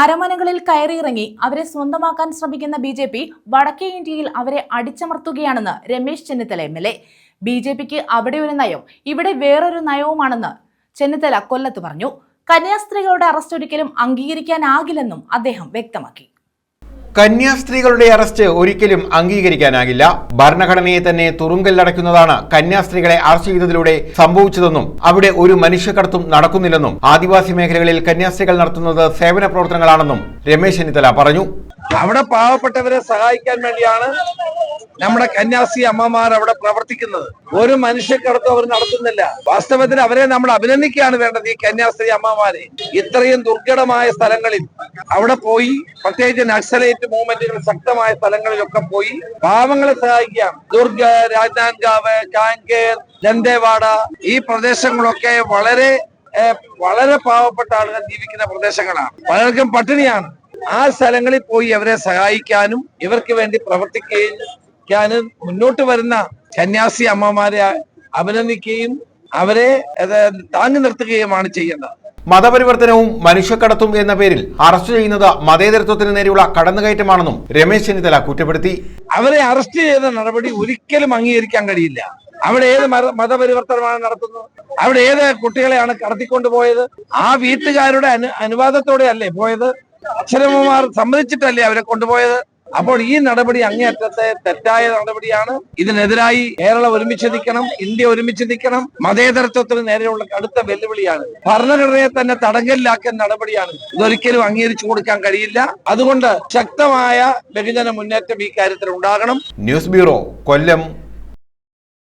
അരമനകളിൽ കയറിയിറങ്ങി അവരെ സ്വന്തമാക്കാൻ ശ്രമിക്കുന്ന ബി ജെ പി വടക്കേ ഇന്ത്യയിൽ അവരെ അടിച്ചമർത്തുകയാണെന്ന് Ramesh Chennithala M L A. B J പിക്ക് അവിടെ ഒരു നയം ഇവിടെ വേറൊരു നയവുമാണെന്ന് ചെന്നിത്തല കൊല്ലത്ത് പറഞ്ഞു. കന്യാസ്ത്രീകളുടെ അറസ്റ്റ് ഒരിക്കലും അംഗീകരിക്കാനാകില്ലെന്നും അദ്ദേഹം വ്യക്തമാക്കി. കന്യാസ്ത്രീകളുടെ അറസ്റ്റ് ഒരിക്കലും അംഗീകരിക്കാനാകില്ല. ഭരണഘടനയെ തന്നെ തുറുങ്കലിലടയ്ക്കുന്നതാണ് കന്യാസ്ത്രീകളെ അറസ്റ്റ് ചെയ്തതിലൂടെ സംഭവിച്ചതെന്നും അവിടെ ഒരു മനുഷ്യക്കടത്തും നടക്കുന്നില്ലെന്നും ആദിവാസി മേഖലകളിൽ കന്യാസ്ത്രീകൾ നടത്തുന്നത് സേവന പ്രവർത്തനങ്ങളാണെന്നും രമേശ് ചെന്നിത്തല പറഞ്ഞു. അവിടെ പാവപ്പെട്ടവരെ സഹായിക്കാൻ വേണ്ടിയാണ് നമ്മുടെ കന്യാസി അമ്മമാർ അവിടെ പ്രവർത്തിക്കുന്നത്. ഒരു മനുഷ്യക്കടത്തും അവർ നടത്തുന്നില്ല. വാസ്തവത്തിൽ അവരെ നമ്മൾ അഭിനന്ദിക്കുകയാണ് വേണ്ടത് ഈ കന്യാസ്ത്രീ അമ്മമാരെ. ഇത്രയും ദുർഘടമായ സ്ഥലങ്ങളിൽ അവിടെ പോയി പ്രത്യേകിച്ച് നക്സലേറ്റ് മൂവ്മെന്റുകൾ ശക്തമായ സ്ഥലങ്ങളിലൊക്കെ പോയി പാവങ്ങളെ സഹായിക്കാം ദുർഗ രാജ്നാൻഗാവ് കാങ്കേർ ദന്തേവാഡ ഈ പ്രദേശങ്ങളൊക്കെ വളരെ വളരെ പാവപ്പെട്ട ആളുകൾ ജീവിക്കുന്ന പ്രദേശങ്ങളാണ്. പലർക്കും പട്ടിണിയാണ്. ആ സ്ഥലങ്ങളിൽ പോയി അവരെ സഹായിക്കാനും ഇവർക്ക് വേണ്ടി പ്രവർത്തിക്കാനും മുന്നോട്ട് വരുന്ന കന്യാസി അമ്മമാരെ അഭിനന്ദിക്കുകയും അവരെ താങ്ങി നിർത്തുകയുമാണ് ചെയ്യേണ്ടത് മതപരിവർത്തനവും മനുഷ്യക്കടത്തും എന്ന പേരിൽ അറസ്റ്റ് ചെയ്യുന്നത് മതേതരത്വത്തിന് നേരെയുള്ള കടന്നുകയറ്റമാണെന്നും രമേശ് ചെന്നിത്തല കുറ്റപ്പെടുത്തി. അവരെ അറസ്റ്റ് ചെയ്ത നടപടി ഒരിക്കലും അംഗീകരിക്കാൻ കഴിയില്ല. അവിടെ ഏത് മതപരിവർത്തനമാണ് നടത്തുന്നത്? അവിടെ ഏത് കുട്ടികളെയാണ് കടത്തിക്കൊണ്ടുപോയത്? ആ വീട്ടുകാരുടെ അനു അനുവാദത്തോടെ അല്ലേ പോയത്? അച്ഛനമ്മമാർ സമ്മതിച്ചിട്ടല്ലേ അവരെ കൊണ്ടുപോയത്? അപ്പോൾ ഈ നടപടി അങ്ങേയറ്റത്തെ തെറ്റായ നടപടിയാണ്. ഇതിനെതിരായി കേരളം ഒരുമിച്ച് നിൽക്കണം ഇന്ത്യ ഒരുമിച്ച് നിൽക്കണം. മതേതരത്വത്തിന് നേരെയുള്ള കടുത്ത വെല്ലുവിളിയാണ്. ഭരണഘടനയെ തന്നെ തടങ്കലിലാക്കിയ നടപടിയാണ്. ഇതൊരിക്കലും അംഗീകരിച്ചു കൊടുക്കാൻ കഴിയില്ല. അതുകൊണ്ട് ശക്തമായ ബഹുജന മുന്നേറ്റം ഈ കാര്യത്തിൽ ഉണ്ടാകണം ന്യൂസ് ബ്യൂറോ കൊല്ലം.